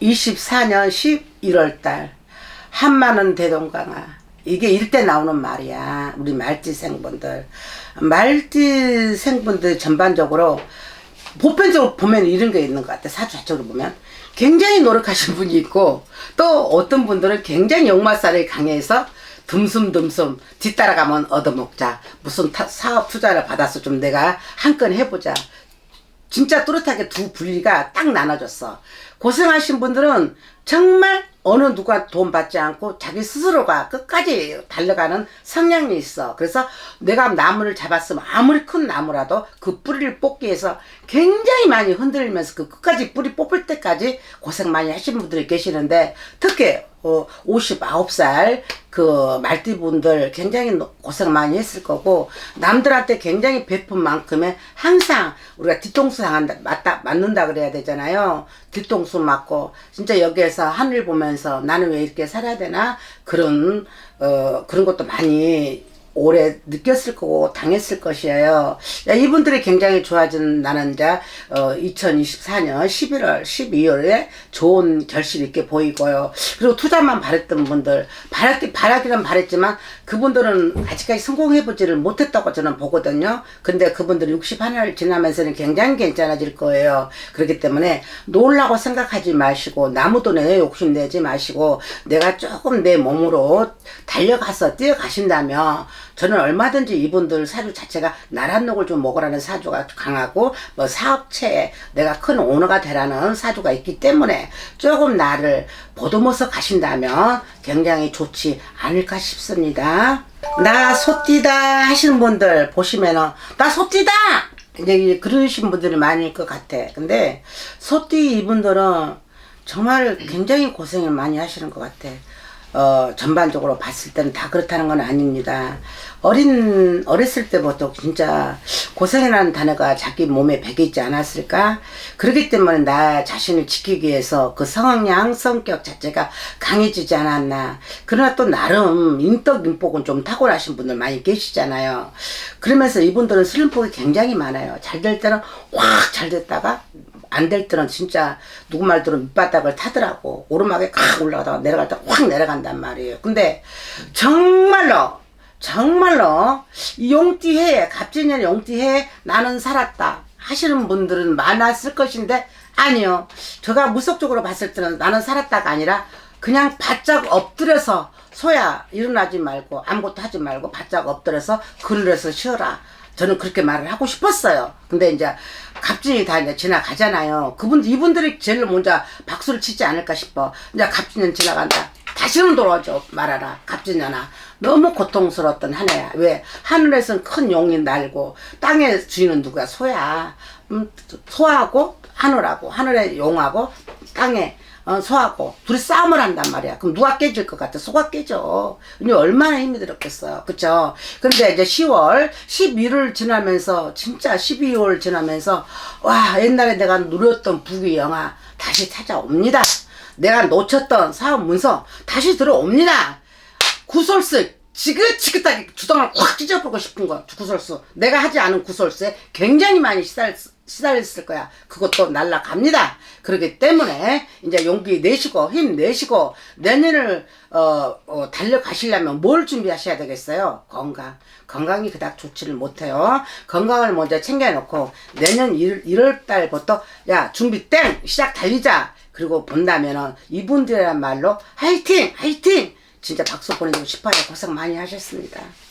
2024년 11월 달. 한만원 대동강아. 이게 일대 나오는 말이야 우리 말띠생분들. 말띠생분들 전반적으로 보편적으로 보면 이런 게 있는 것 같아 사주 자체로 보면. 굉장히 노력하신 분이 있고 또 어떤 분들은 굉장히 역마살이 강해서 듬숨듬숨 뒤따라가면 얻어먹자. 무슨 타- 사업 투자를 받아서 좀 내가 한 건 해보자 진짜 뚜렷하게 두 분리가 딱 나눠졌어. 고생하신 분들은 정말 어느 누가 돈 받지 않고 자기 스스로가 끝까지 달려가는 성향이 있어. 그래서 내가 나무를 잡았으면 아무리 큰 나무라도 그 뿌리를 뽑기 위해서 굉장히 많이 흔들면서 그 끝까지 뿌리 뽑을 때까지 고생 많이 하신 분들이 계시는데 특히 어, 59살 그 말띠분들 굉장히 노- 고생 많이 했을 거고 남들한테 굉장히 베푼 만큼의 항상 우리가 뒤통수 당한다 맞다 맞는다 그래야 되잖아요 뒤통수 맞고 진짜 여기에서 하늘 보면서 나는 왜 이렇게 살아야 되나? 그런 어 그런 것도 많이 오래 느꼈을 거고 당했을 것이에요. 야, 이분들이 굉장히 좋아진 나는 이제 어, 2024년 11월, 12월에 좋은 결실 있게 보이고요. 그리고 투자만 바랬던 분들 바랐기 바라기는 바랬지만 그분들은 아직까지 성공해보지를 못했다고 저는 보거든요. 근데 그분들이 61을 지나면서는 굉장히 괜찮아질 거예요. 그렇기 때문에 놀라고 생각하지 마시고 나무 돈에 욕심내지 마시고 내가 조금 내 몸으로 달려가서 뛰어가신다면 저는 얼마든지 이분들 사주 자체가 나랏녹을 좀 먹으라는 사주가 강하고 뭐 사업체에 내가 큰 오너가 되라는 사주가 있기 때문에 조금 나를 보듬어서 가신다면 굉장히 좋지 않을까 싶습니다. 나 소띠다 하시는 분들 보시면은 나 소띠다 이제 그러신 분들이 많을 것 같아. 근데 소띠 이분들은 정말 굉장히 고생을 많이 하시는 것 같아. 어, 전반적으로 봤을 때는 다 그렇다는 건 아닙니다. 어린, 어렸을 때부터 진짜 고생이라는 단어가 자기 몸에 배겨 있지 않았을까? 그렇기 때문에 나 자신을 지키기 위해서 그 성향, 성격 자체가 강해지지 않았나. 그러나 또 나름 인덕, 인복은 좀 탁월하신 분들 많이 계시잖아요. 그러면서 이분들은 슬림폭이 굉장히 많아요. 잘 될 때는 확 잘 됐다가 안 될 때는 진짜 누구 말대로 밑바닥을 타더라고. 오르막에 칵 올라가다가 내려갈 때 확 내려간단 말이에요. 근데 정말로 정말로 이 용띠해 갑진년 용띠해 나는 살았다 하시는 분들은 많았을 것인데 아니요. 제가 무속적으로 봤을 때는 나는 살았다가 아니라 그냥 바짝 엎드려서 소야 일어나지 말고 아무것도 하지 말고 바짝 엎드려서 그늘에서 쉬어라. 저는 그렇게 말을 하고 싶었어요. 근데 이제 갑진이 다 이제 지나가잖아요. 그분 이분들이 제일 먼저 박수를 치지 않을까 싶어. 이제 갑진은 지나간다. 다시는 돌아오죠 말아라 갑진년아 너무 고통스러웠던 한 해야 왜 하늘에선 큰 용이 날고 땅의 주인은 누가 소야 음, 소하고 하늘하고 하늘의 용하고 땅에 어, 소하고 둘이 싸움을 한단 말이야. 그럼 누가 깨질 것 같아? 소가 깨져. 근데 얼마나 힘이 들었겠어요. 그쵸? 근데 이제 10월, 11월 지나면서, 진짜 12월 지나면서, 와, 옛날에 내가 누렸던 부귀 영화 다시 찾아옵니다. 내가 놓쳤던 사업 문서 다시 들어옵니다. 구설수 지긋지긋하게 주둥을 확 찢어보고 싶은 거야 구설수 내가 하지 않은 구설수에 굉장히 많이 시달, 시달렸을 거야. 그것도 날라갑니다. 그렇기 때문에 이제 용기 내시고 힘 내시고 내년을 어, 어, 달려가시려면 뭘 준비하셔야 되겠어요? 건강. 건강이 그닥 좋지를 못해요. 건강을 먼저 챙겨놓고 내년 1, 1월 달부터 야 준비 땡! 시작 달리자! 그리고 본다면은 이분들이란 말로 화이팅! 화이팅! 진짜 박수 보내주고 싶어요. 고생 많이 하셨습니다.